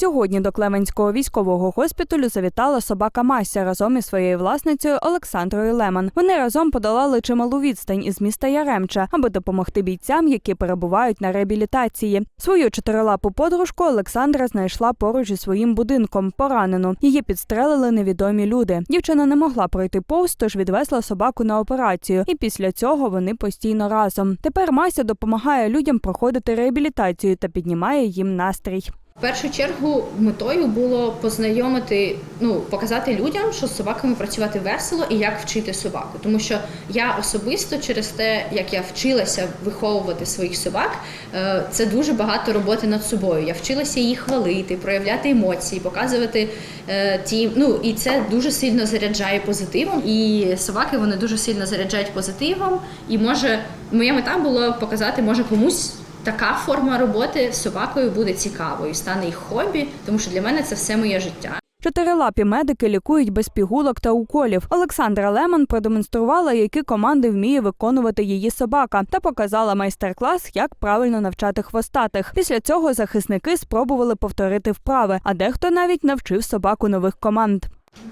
Сьогодні до Клеменського військового госпіталю завітала собака Мася разом із своєю власницею Олександрою Леман. Вони разом подолали чималу відстань із міста Яремча, аби допомогти бійцям, які перебувають на реабілітації. Свою чотирилапу подружку Олександра знайшла поруч із своїм будинком, поранену. Її підстрелили невідомі люди. Дівчина не могла пройти повз, тож відвезла собаку на операцію, і після цього вони постійно разом. Тепер Мася допомагає людям проходити реабілітацію та піднімає їм настрій. В першу чергу метою було познайомити, ну показати людям, що з собаками працювати весело і як вчити собаку. Тому що я особисто через те, як я вчилася виховувати своїх собак, е, це дуже багато роботи над собою. Я вчилася їх хвалити, проявляти емоції, показувати е, ті. Ну і це дуже сильно заряджає позитивом. І собаки вони дуже сильно заряджають позитивом. І може моя мета була показати, може комусь. Така форма роботи з собакою буде цікавою, стане їх хобі, тому що для мене це все моє життя. Чотирилапі медики лікують без пігулок та уколів. Олександра Лемон продемонструвала, які команди вміє виконувати її собака, та показала майстер-клас, як правильно навчати хвостатих. Після цього захисники спробували повторити вправи, а дехто навіть навчив собаку нових команд.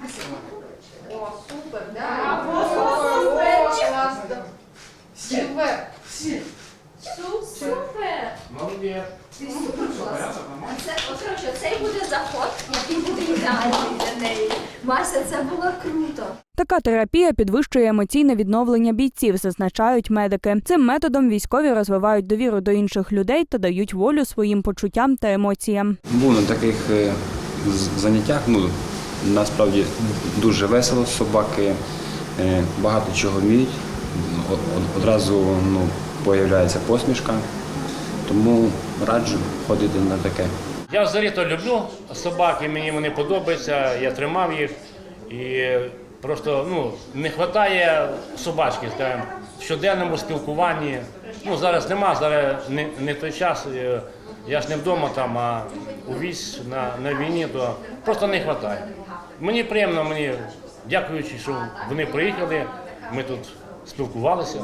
Супер! Молодец. Це от, коротше, цей буде заход, який буде ідеальний для неї. Мася, це було круто. Така терапія підвищує емоційне відновлення бійців, зазначають медики. Цим методом військові розвивають довіру до інших людей та дають волю своїм почуттям та емоціям. Був на таких е, заняттях. Ну насправді дуже весело. Собаки е, багато чого вміють. Од- од- Одразу ну, появляється посмішка. Тому раджу ходити на таке. Я взагалі то люблю собаки, мені вони подобаються, я тримав їх. І просто ну, не вистачає собачки, скажімо, в щоденному спілкуванні. Ну, зараз нема, зараз не, не той час. е, Я ж не вдома там, а у військ на, на війні, то просто не вистачає. Мені приємно, мені дякуючи, що вони приїхали, ми тут спілкувалися.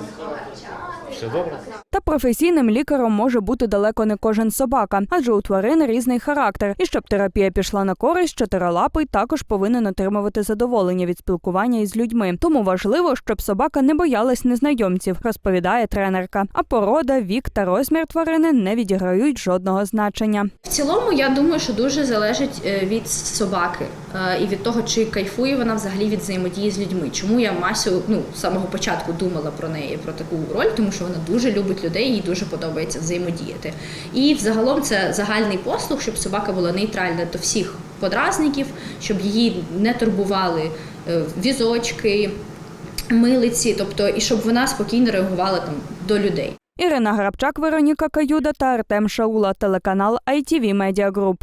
Все добре. Та професійним лікарем може бути далеко не кожен собака, адже у тварин різний характер. І щоб терапія пішла на користь, чотирилапий також повинен отримувати задоволення від спілкування із людьми. Тому важливо, щоб собака не боялась незнайомців, розповідає тренерка. А порода, вік та розмір тварини не відіграють жодного значення. В цілому, я думаю, що дуже залежить е, від собаки е, і від того, чи кайфує вона взагалі від взаємодії з людьми. Чому я Масю ну з самого початку думала про неї, про таку роль, тому що вона дуже любить людей, їй дуже подобається взаємодіяти. І взагалом це загальний послуг, щоб собака була нейтральна до всіх подразників, щоб її не турбували е, візочки, милиці, тобто і щоб вона спокійно реагувала там до людей. Ірина Грабчак, Вероніка Каюда та Артем Шаула, телеканал ITV Media Group.